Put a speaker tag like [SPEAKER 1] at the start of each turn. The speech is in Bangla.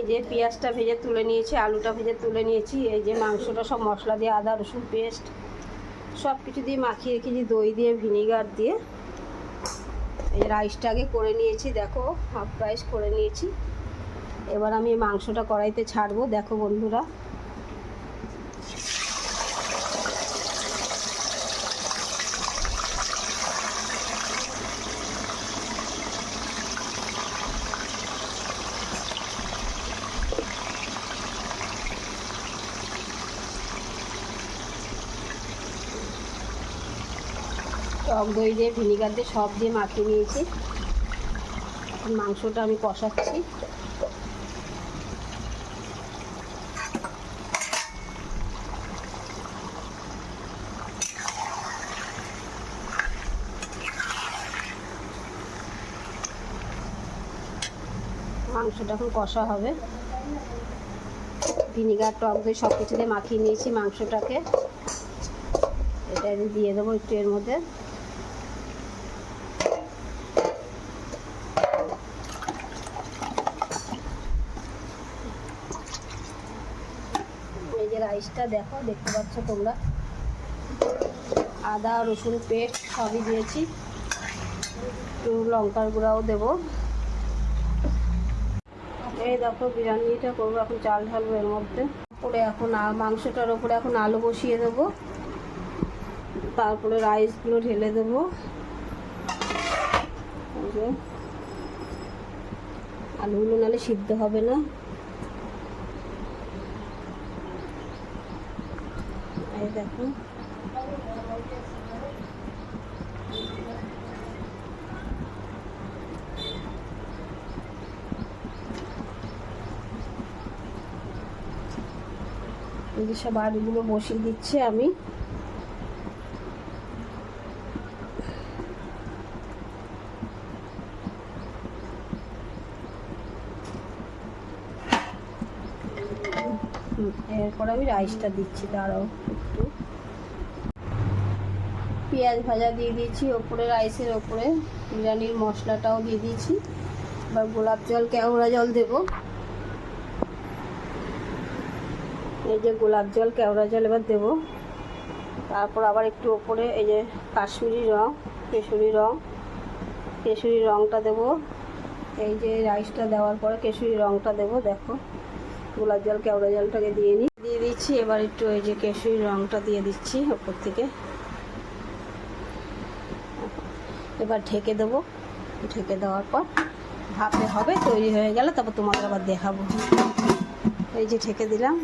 [SPEAKER 1] এই যে পেঁয়াজটা ভেজে তুলে নিয়েছি, আলুটা ভেজে তুলে নিয়েছি, এই যে মাংসটা সব মশলা দিয়ে আদা, রসুন, পেস্ট সব কিছু দিয়ে মাখিয়ে রেখেছি, দই দিয়ে, ভিনিগার দিয়ে। এই রাইসটা আগে করে নিয়েছি, দেখো, হাফ রাইস করে নিয়েছি। এবার আমি মাংসটা কড়াইতে ছাড়বো, দেখো বন্ধুরা। টক দই দিয়ে, ভিনিগার দিয়ে, সব দিয়ে মাখিয়ে নিয়েছি। মাংসটা আমি কষাচ্ছি। মাংসটা এখন কষা হবে। ভিনিগার, টক দই সব কিছু দিয়ে মাখিয়ে নিয়েছি মাংসটাকে। এটা আমি দিয়ে দেবো একটু এর মধ্যে এই যে রাইসটা দেখো, দেখতে পাচ্ছ তোমরা? আদা, রসুন, পেস্ট সবই দিয়েছি। একটু লঙ্কার গুঁড়াও দেবো। এই দেখো, বিরিয়ানিটা করব, এখন চাল ঢালবো এর মধ্যে। পরে এখন মাংসটার ওপরে এখন আলু বসিয়ে দেবো। তারপরে রাইসগুলো ঢেলে দেবো। আলুগুলো নাহলে সিদ্ধ হবে না। এই দেখো। যে সব আলুগুলো বসিয়ে দিচ্ছি আমি। এরপর আমি রাইসটা দিচ্ছি, দাঁড়াও একটু। পেঁয়াজ ভাজা দিয়ে দিয়েছি, ওপরে রাইসের ওপরে বিরিয়ানির মশলাটাও দিয়ে দিয়েছি। এবার গোলাপ জল কেওড়া জল দেবো। এই যে গোলাপ জল কেওড়া জল এবার দেবো। তারপর আবার একটু ওপরে এই যে কাশ্মীরি রং, কেশরি রং। কেশরি রংটা দেবো। এই যে রাইসটা দেওয়ার পরে কেশরি রংটা দেবো, দেখো। গোলাপ জল, কেওড়া জলটাকে দিয়ে নিই দিয়ে দিচ্ছি, এবার একটু ওই যে কেশরি রংটা দিয়ে দিচ্ছি ওপর থেকে। এবার ঢেকে দেবো। ঢেকে দেওয়ার পর ভাপে হবে, তৈরি হয়ে গেলে তারপর তোমাকে আবার দেখাবো। এই যে ঢেকে দিলাম।